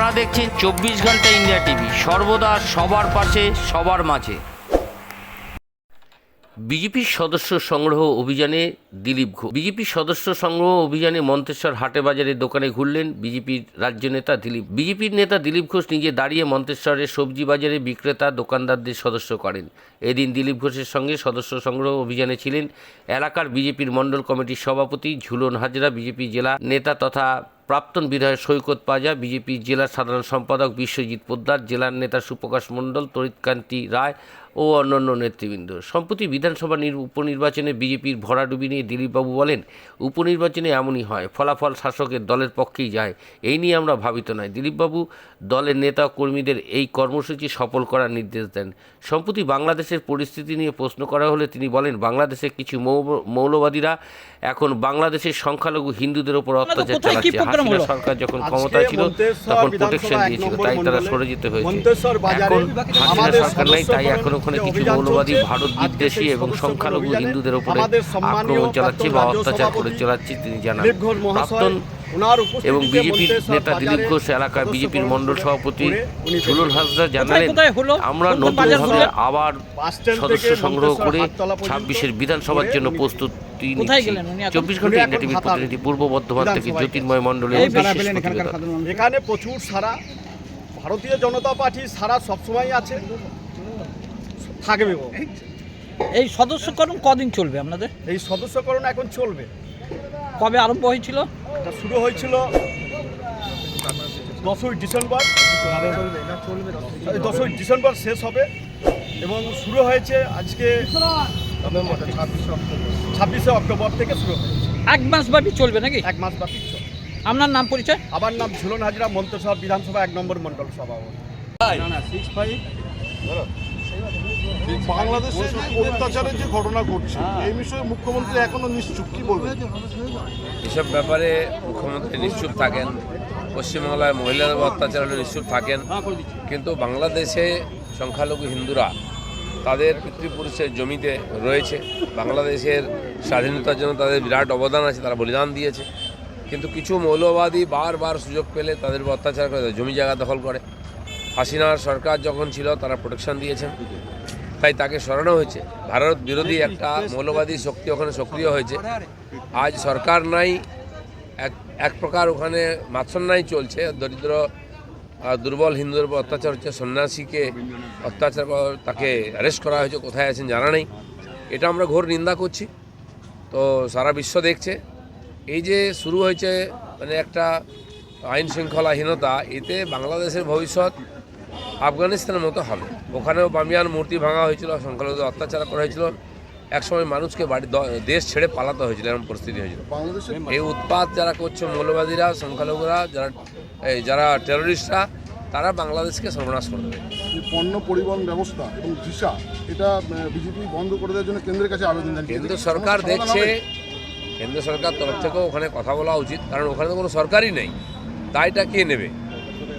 আপনারা দেখছেন চব্বিশ ঘণ্টা ইন্ডিয়া টিভি। সর্বদা সবার পাশে, সবার মাঝে। বিজেপির সদস্য সংগ্রহ অভিযানে দিলীপ ঘোষ। বিজেপির সদস্য সংগ্রহ অভিযানে মন্তেশ্বর হাটে বাজারে দোকানে ঘুরলেন বিজেপির রাজ্য নেতা দিলীপ। বিজেপির নেতা দিলীপ ঘোষ নিজে দাঁড়িয়ে মন্তেশ্বরের সবজি বাজারে বিক্রেতা, দোকানদারদের সদস্য করেন। এদিন দিলীপ ঘোষের সঙ্গে সদস্য সংগ্রহ অভিযানে ছিলেন এলাকার বিজেপির মণ্ডল কমিটির সভাপতি ঝুলন হাজরা, বিজেপি জেলা নেতা তথা প্রাক্তন বিধায়ক সৈকত পাজা, বিজেপি জেলা সাধারণ সম্পাদক বিশ্বজিৎ পোদ্দার, জেলার নেতা সুপ্রকাশ মণ্ডল, তরিতকান্তি রায় ও অন্যান্য নেতৃবৃন্দ। সম্প্রতি বিধানসভা নির- উপনির্বাচনে বিজেপির ভরাডুবি নিয়ে দিলীপবাবু বলেন উপনির্বাচনে এমনই হয় ফলাফল শাসকের দলের পক্ষেই যায়। এই নিয়ে আমরা ভাবিত নয়। দিলীপবাবু দলের নেতা কর্মীদের এই কর্মসূচি সফল করার নির্দেশ দেন। সম্প্রতি বাংলাদেশের পরিস্থিতি নিয়ে প্রশ্ন করা হলে তিনি বলেন বাংলাদেশের কিছু মৌ- মৌলবাদীরা এখন বাংলাদেশের সংখ্যালঘু হিন্দুদের উপর অত্যাচার চালাচ্ছে। হাসিনা সরকার যখন আজকে ক্ষমতায় ছিল তখন প্রোটেকশন দিয়েছিল তাই তারা সরে যেতে হয়েছে। এখন হাসিনা সরকার নেই তাই এখন ওখানে কিছু মৌলবাদী ভারত বিদ্বেষী এবং সংখ্যালঘু হিন্দুদের উপরে আমাদের আক্রমণ চালাচ্ছে বা অত্যাচার করে চালাচ্ছে তিনি জানান। প্রাক্তন এবং বিজেপির নেতা দিলীপ ঘোষ এলাকায় বিজেপির মন্ডল সভাপতি ঝুলন হাসদা জানালেন আমরা নতুনভাবে আবার সদস্য সংগ্রহ করে ছাব্বিশের বিধানসভার জন্য প্রস্তুতি নিচ্ছি চব্বিশ ঘণ্টা ইন্ডিয়া টিভি হাতার প্রতিনিধি পূর্ব বর্ধমান থেকে জ্যোতির্ময় বিশেষ। এখানে প্রচুর সারা ভারতীয় জনতা পার্টি সারা সবসময় আছে। থাকবেও এই সদস্যকরণ কদিন চলবে আপনাদের? এই সদস্যকরণ এখন চলবে। কবে আরম্ভ হয়েছিল? এটা শুরু হয়েছিল দশই ডিসেম্বর। দশই ডিসেম্বর শেষ হবে এবং শুরু হয়েছে আজকে ছাব্বিশে অক্টোবর থেকে শুরু হয়েছে। এক মাস ব্যাপী চলবে নাকি? এক মাস ব্যাপী চলে। আপনার নাম পরিচয়? আমার নাম ঝুলন হাজরা মন্ত্রিসভা বিধানসভা এক নম্বর মন্ডল সভাপতি বাংলাদেশে অত্যাচারের যে ঘটনা ঘটছে, এই বিষয়ে মুখ্যমন্ত্রী এখনও নিশ্চুপ, কি বলবেন? এসব ব্যাপারে মুখ্যমন্ত্রী নিশ্চুপ থাকেন, পশ্চিমবাংলায় মহিলাদের অত্যাচার হলে নিশ্চুপ থাকেন, কিন্তু বাংলাদেশে সংখ্যালঘু হিন্দুরা তাদের পিতৃপুরুষের জমিতে রয়েছে, বাংলাদেশের স্বাধীনতার জন্য তাদের বিরাট অবদান আছে, তারা বলিদান দিয়েছে, কিন্তু কিছু মৌলবাদী বারবার সুযোগ পেলে তাদের অত্যাচার করে, জমি জায়গা দখল করে। হাসিনার সরকার যখন ছিল, তারা প্রোটেকশন দিয়েছেন। তাই তাকে সরানো হয়েছে। ভারত বিরোধী একটা মৌলবাদী শক্তি ওখানে সক্রিয় হয়েছে। আজ সরকার নাই, এক এক প্রকার ওখানে মাৎসন্যায় চলছে। দরিদ্র দুর্বল হিন্দুদের উপর অত্যাচার হচ্ছে। সন্ন্যাসীকে অত্যাচার তাকে অ্যারেস্ট করা হয়েছে। কোথায় আছেন জানা নেই। এটা আমরা ঘোর নিন্দা করছি। তো সারা বিশ্ব দেখছে। এই যে শুরু হয়েছে মানে একটা আইন শৃঙ্খলাহীনতা এতে বাংলাদেশের ভবিষ্যৎ আফগানিস্তানের মতো হবে। ওখানেও বামিয়ান মূর্তি ভাঙা হয়েছিল সংখ্যালঘুদের অত্যাচার করা হয়েছিল। একসময় মানুষকে বাড়ি দেশ ছেড়ে পালাতে হয়েছিল এরকম পরিস্থিতি হয়েছিল। এই উৎপাত যারা করছে মৌলবাদীরা সংখ্যালঘুরা যারা এই যারা টেররিস্টরা তারা বাংলাদেশকে সর্বনাশ করে দেবে। যে পণ্য পরিবহন ব্যবস্থা এবং ভিসা এটা বিজেপি বন্ধ করে দেওয়ার জন্য কেন্দ্রের কাছে আবেদন কেন্দ্র সরকার দেখছে? কেন্দ্র সরকার তরফ থেকেও ওখানে কথা বলা উচিত কারণ ওখানে তো কোনো সরকারই নেই। দায়টা কে নেবে?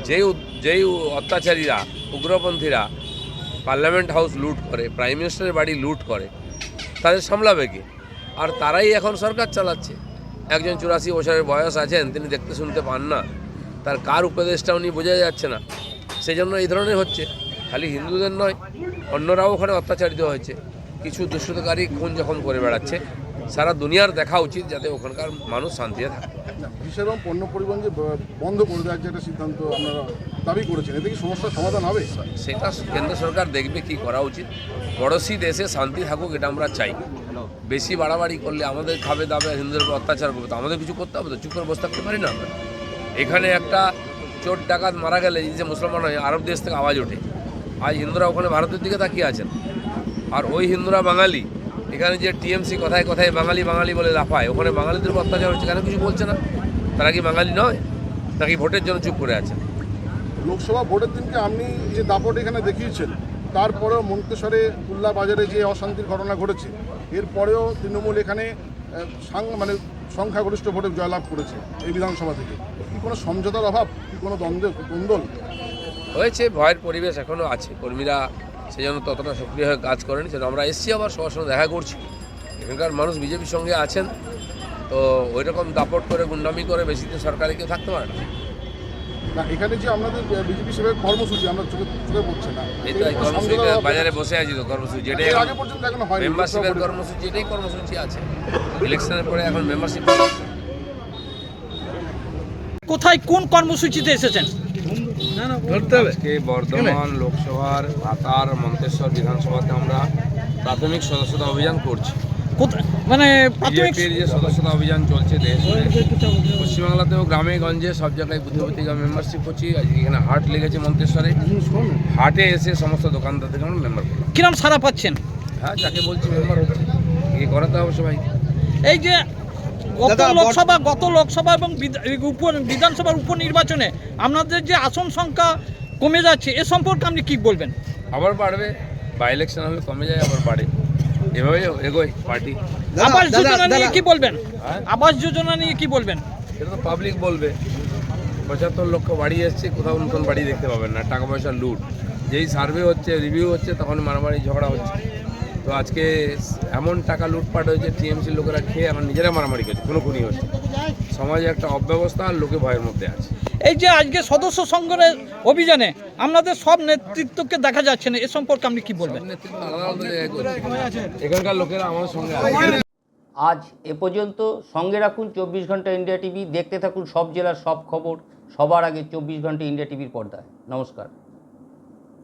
যেই উদ- যেই অত্যাচারীরা, উগ্রপন্থীরা পার্লামেন্ট হাউস লুট করে, প্রাইম মিনিস্টারের বাড়ি লুট করে, তাদের সামলাবে কে? আর তারাই এখন সরকার চালাচ্ছে। একজন চুরাশি বছরের বয়স আছেন, তিনি দেখতে শুনতে পান না। তার কার উপদেশটা উনি বোঝা যাচ্ছে না। সেই জন্য এই ধরনের হচ্ছে। খালি হিন্দুদের নয়, অন্যরাও ওখানে অত্যাচারিত হয়েছে। কিছু দুষ্কৃতকারী খুন যখন করে বেড়াচ্ছে, সারা দুনিয়ার দেখা উচিত যাতে ওখানকার মানুষ শান্তিতে থাকে। ভিসা পণ্য পরিবহন যে বন্ধ করে দেওয়ার যে একটা সিদ্ধান্ত আপনারা দাবি করেছেন। এতে কি সমস্যার সমাধান হবে? সেটা কেন্দ্র সরকার দেখবে কি করা উচিত। পড়োশি দেশে শান্তি থাকুক এটা আমরা চাই। বেশি বাড়াবাড়ি করলে আমাদের খাবে দাবে হিন্দুদের উপর অত্যাচার করবে। তো আমাদের কিছু করতে হবে তো? চুপ করে বসে থাকতে পারি না আমরা? এখানে একটা চোর ডাকাত মারা গেলে এই যে মুসলমান হয় আরব দেশ থেকে আওয়াজ ওঠে। আজ হিন্দুরা ওখানে ভারতের দিকে তাকিয়ে আছেন। আর ওই হিন্দুরা বাঙালি এখানে যে টিএমসি কথায় কথায় বাঙালি বাঙালি বলে লাফায় ওখানে বাঙালিদের উপর অত্যাচার হচ্ছে কেন কিছু বলছে না? তারা কি বাঙালি নয়? নাকি ভোটের জন্য চুপ করে আছে? লোকসভা ভোটের দিনকে আপনি যে দাপট এখানে দেখিয়েছেন, তারপরেও মন্তেশ্বরে কুল্লা বাজারে যে অশান্তির ঘটনা ঘটেছে, এরপরেও তৃণমূল এখানে মানে সংখ্যাগরিষ্ঠ ভোটে জয়লাভ করেছে এই বিধানসভা থেকে। কি কোনো সমঝোতার অভাব? কি কোনো দ্বন্দ্ব দ্বন্দ্ব হয়েছে, ভয়ের পরিবেশ এখনও আছে। কর্মীরা সেই জন্য ততটা সক্রিয় হয়ে কাজ করেনি, সেটা আমরা এসছি আবার সবার সঙ্গে দেখা করছি। এখানকার মানুষ বিজেপির সঙ্গে আছেন, তো ওই রকম দাপট করে, গুন্ডামি করে বেশি দিন সরকারে কেউ থাকতে পারে না। না এখানে যে আপনাদের বিজেপি সেভাবে কর্মসূচি আমরা চোখে চোখে পড়ছে না। বাজারে বসে আছি তো কর্মসূচি এটাই আগে পর্যন্ত এখনও হয়নি মেম্বারশিপের কর্মসূচি এটাই কর্মসূচি আছে। ইলেকশনের পরে এখন মেম্বারশিপ কোথায় কোন কর্মসূচিতে এসেছেন? আজকে বর্ধমান লোকসভার ভাতার মন্তেশ্বর বিধানসভাতে আমরা প্রাথমিক সদস্যতা অভিযান করছি। মানে প্রাথমিক যে সদস্যতা অভিযান চলছে দেশ পশ্চিমবাংলাতেও গ্রামে গঞ্জে সব জায়গায় বুদ্ধি বুদ্ধিকা মেম্বারশিপ করছি। আজকে এখানে হাট লেগেছে মন্তেশ্বরে। হাটে এসে সমস্ত দোকানদার থেকে আমরা মেম্বার করলাম। কিরম সারা পাচ্ছেন? হ্যাঁ যাকে বলছি মেম্বার হচ্ছে এই করাতে হবে সবাই? এই যে গত লোকসভা গত লোকসভা এবং বিধানসভার উপনির্বাচনে আপনাদের যে আসন সংখ্যা কমে যাচ্ছে এ সম্পর্কে আপনি কি বলবেন? আবার বাড়বে। বাই ইলেকশন হলে কমে যায় আবার বাড়ে। এভাবে এগোয় পার্টি আবাস যোজনা নিয়ে কি বলবেন? হ্যাঁ? আবাস যোজনা নিয়ে কি বলবেন? সেটা তো পাবলিক বলবে। পঁচাত্তর লক্ষ বাড়ি এসছে কোথাও নতুন বাড়ি দেখতে পাবেন না টাকা পয়সা লুট। যেই সার্ভে হচ্ছে রিভিউ হচ্ছে তখন মারামারি ঝগড়া হচ্ছে। তো আজকে এমন টাকা লুটপাট হয়েছে টিএমসি লোকেরা খেয়ে এখন নিজেরা মারামারি করছে কোনো খুনি হচ্ছে সমাজে একটা অব্যবস্থা আর লোকে ভয়ের মধ্যে আছে। এই যে আজকে সদস্য সংগ্রহের অভিযানে আপনাদের সব নেতৃত্বকে দেখা যাচ্ছে না এ সম্পর্কে আপনি কি বলবেন। এখানকার লোকেরা আমার সঙ্গে আজ এ পর্যন্ত সঙ্গে রাখুন চব্বিশ ঘণ্টা ইন্ডিয়া টিভি দেখতে থাকুন সব জেলার সব খবর সবার আগে চব্বিশ ঘণ্টা ইন্ডিয়া টিভির পর্দায়। নমস্কার।